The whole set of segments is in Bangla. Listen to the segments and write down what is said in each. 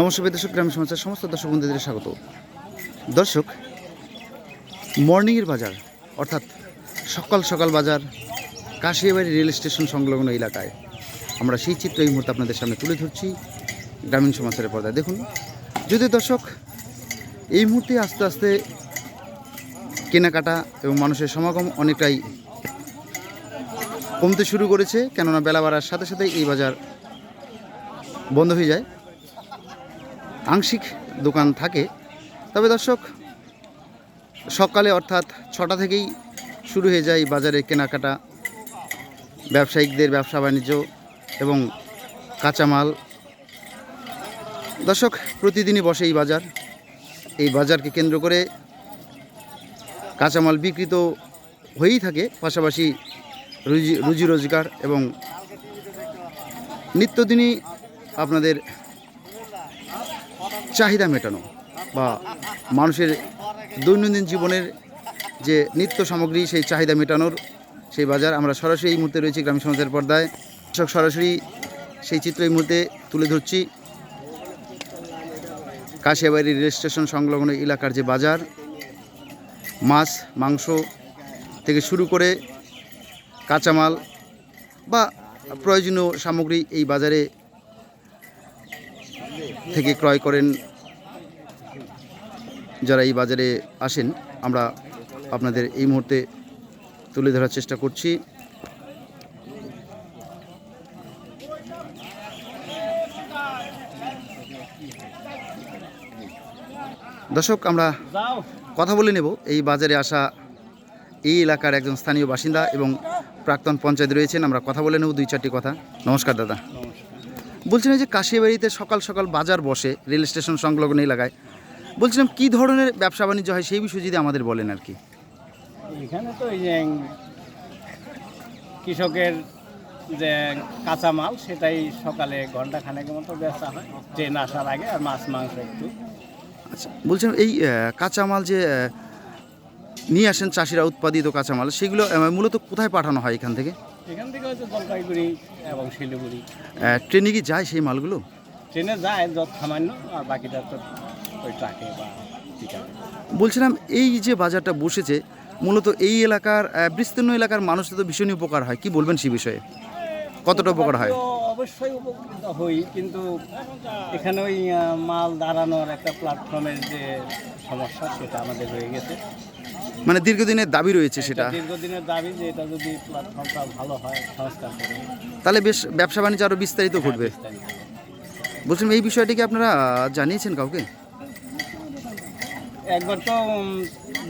নমস্কার দর্শক, গ্রামীণ সমাচার সমস্ত দর্শক বন্ধুদের স্বাগত। দর্শক, মর্নিংয়ের বাজার, অর্থাৎ সকাল সকাল বাজার, কাশিয়াবাড়ি রেল স্টেশন সংলগ্ন এলাকায়। আমরা সেই চিত্র এই মুহূর্তে আপনাদের সামনে তুলে ধরছি গ্রামীণ সমাচারের পর্দায়। দেখুন, যদি দর্শক, এই মুহূর্তে আস্তে আস্তে কেনাকাটা এবং মানুষের সমাগম অনেকটাই কমতে শুরু করেছে, কেননা বেলা বাড়ার সাথে সাথে এই বাজার বন্ধ হয়ে যায়। আংশিক দোকান থাকে। তবে দর্শক, সকালে অর্থাৎ ছটা থেকেই শুরু হয়ে যায় বাজারে কেনাকাটা। ব্যবসায়িকদের ব্যবসা বাণিজ্য এবং কাঁচামাল। দর্শক, প্রতিদিনই বসে এই বাজার। এই বাজারকে কেন্দ্র করে কাঁচামাল বিকৃত হয়েই থাকে, পাশাপাশি রুজি রুজি রোজগার এবং নিত্যদিনই আপনাদের চাহিদা মেটানো বা মানুষের দৈনন্দিন জীবনের যে নিত্য সামগ্রী, সেই চাহিদা মেটানোর সেই বাজার আমরা সরাসরি এই মুহূর্তে রয়েছি গ্রামীণ সমাজের পর্দায়। কৃষক সরাসরি সেই চিত্র এই মুহূর্তে তুলে ধরছি। কাশিয়াবাড়ি রেল স্টেশন সংলগ্ন এলাকার যে বাজার, মাছ, মাংস থেকে শুরু করে কাঁচামাল বা প্রয়োজনীয় সামগ্রী এই বাজারে থেকে ক্রয় করেন যারা এই বাজারে আসেন, আমরা আপনাদের এই মুহূর্তে তুলে ধরার চেষ্টা করছি। দর্শক, আমরা কথা বলে নেব। এই বাজারে আসা এই এলাকার একজন স্থানীয় বাসিন্দা এবং প্রাক্তন পঞ্চায়েত রয়েছেন। আমরা কথা বলে নেব দুই চারটি কথা। নমস্কার, দাদা। বলছিলাম যে কাশিয়াবাড়িতে সকাল সকাল বাজার বসে রেল স্টেশন সংলগ্ন এলাকায়। বলছিলাম কি ধরনের ব্যবসা বাণিজ্য হয় সেই বিষয়ে যদি আমাদের বলেন আর কি? এখানে তো এই যে কৃষকের যে কাঁচামাল সেটাই সকালে ঘণ্টা খানেকের মতো বেচা হয়। ট্রেন আসার আগে আর মাছ মাংস একটু। আচ্ছা বলছিলাম এই কাঁচামাল যে নিয়ে আসেন চাষিরা উৎপাদিত কাঁচামাল সেগুলো মূলত কোথায় পাঠানো হয় এখান থেকে? এখান থেকে হচ্ছে জলপাইগুড়ি এবং শিলিগুড়ি। ট্রেনে কি যায় সেই মালগুলো? ট্রেনে যায় যত সামান্য আর বাকিটা তো ওই ট্রাকে বা বলছিলাম এই যে বাজারটা বসেছে মূলত এই এলাকার বিস্তীর্ণ এলাকার মানুষদের তো ভীষণই উপকার হয়। কি বলবেন সেই বিষয়ে? কতটা উপকার হয়? অবশ্যই উপকৃত হই কিন্তু এখানে ওই মাল দাঁড়ানোর একটা প্ল্যাটফর্মের যে সমস্যা সেটা আমাদের রয়ে গেছে। মানে দীর্ঘদিনের দাবি রয়েছে সেটা। দীর্ঘদিনের দাবি যে এটা যদি প্ল্যাটফর্মটা ভালো হয় সংস্কার করে। তাহলে বেশ ব্যবসা বাণিজ্য আরও বিস্তারিত ঘটবে। বিস্তারিত। বলছিলাম এই বিষয়টি কি আপনারা জানিয়েছেন কাউকে? একবার তো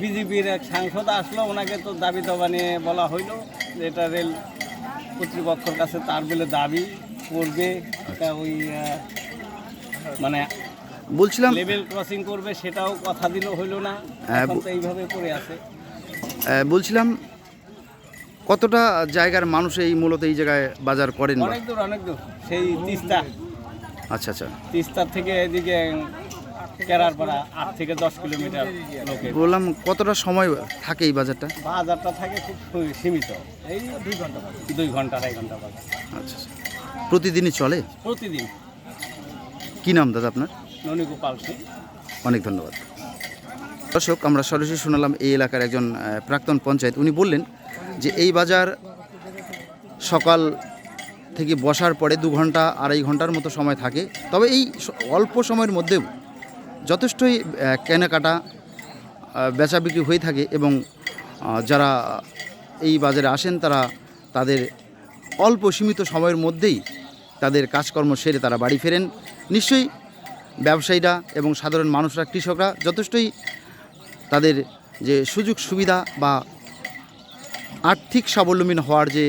বিজেপির এক সাংসদ আসলো ওনাকে তো দাবি দাবা নিয়ে বলা হইল যে এটা রেল কর্তৃপক্ষের কাছে তার বলে দাবি করবে। ওই মানে বলছিলাম লেভেল ক্রসিং করবে সেটাও কথা দিল হইল না। হ্যাঁ, এখন তো এইভাবে পড়ে আছে। বলছিলাম কতটা জায়গার মানুষ এই মূলত এই জায়গায় বাজার করেন? অনেক দূর অনেক দূর। সেই তিস্তা। আচ্ছা আচ্ছা। তিস্তার থেকে এদিকে কেরারপাড়া আট থেকে দশ কিলোমিটার বললাম কতটা সময় থাকে এই বাজারটা? বাজারটা থাকে খুব সীমিত। এই দুই ঘণ্টা দুই ঘণ্টা আড়াই ঘণ্টা বাজার। আচ্ছা আচ্ছা। প্রতিদিনই চলে? প্রতিদিন। কি নাম দাদা আপনার? ননীগোপাল সিং। অনেক ধন্যবাদ। দর্শক, আমরা সরাসরি শোনালাম এই এলাকার একজন প্রাক্তন পঞ্চায়েত। উনি বললেন যে এই বাজার সকাল থেকে বসার পরে দু ঘণ্টা, আড়াই ঘণ্টার মতো সময় থাকে। তবে এই অল্প সময়ের মধ্যেও যথেষ্টই কেনাকাটা বেচা বিক্রি হয়ে থাকে এবং যারা এই বাজারে আসেন, তারা তাদের অল্প সীমিত সময়ের মধ্যেই তাদের কাজকর্ম সেরে তারা বাড়ি ফেরেন। নিশ্চয়ই ব্যবসায়ীরা এবং সাধারণ মানুষরা, কৃষকরা যথেষ্টই তাদের যে সুযোগ সুবিধা বা আর্থিক স্বাবলম্বী হওয়ার যে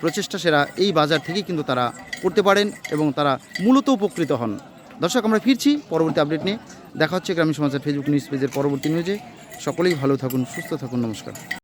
প্রচেষ্টা সেরা এই বাজার থেকেই কিন্তু তারা করতে পারেন এবং তারা মূলত উপকৃত হন। দর্শক, আমরা ফিরছি পরবর্তী আপডেট নিয়ে। দেখা হচ্ছে গ্রামীণ সমাজের ফেসবুক নিউজ পেজের পরবর্তী নিউজে সকলেই ভালো থাকুন, সুস্থ থাকুন, নমস্কার।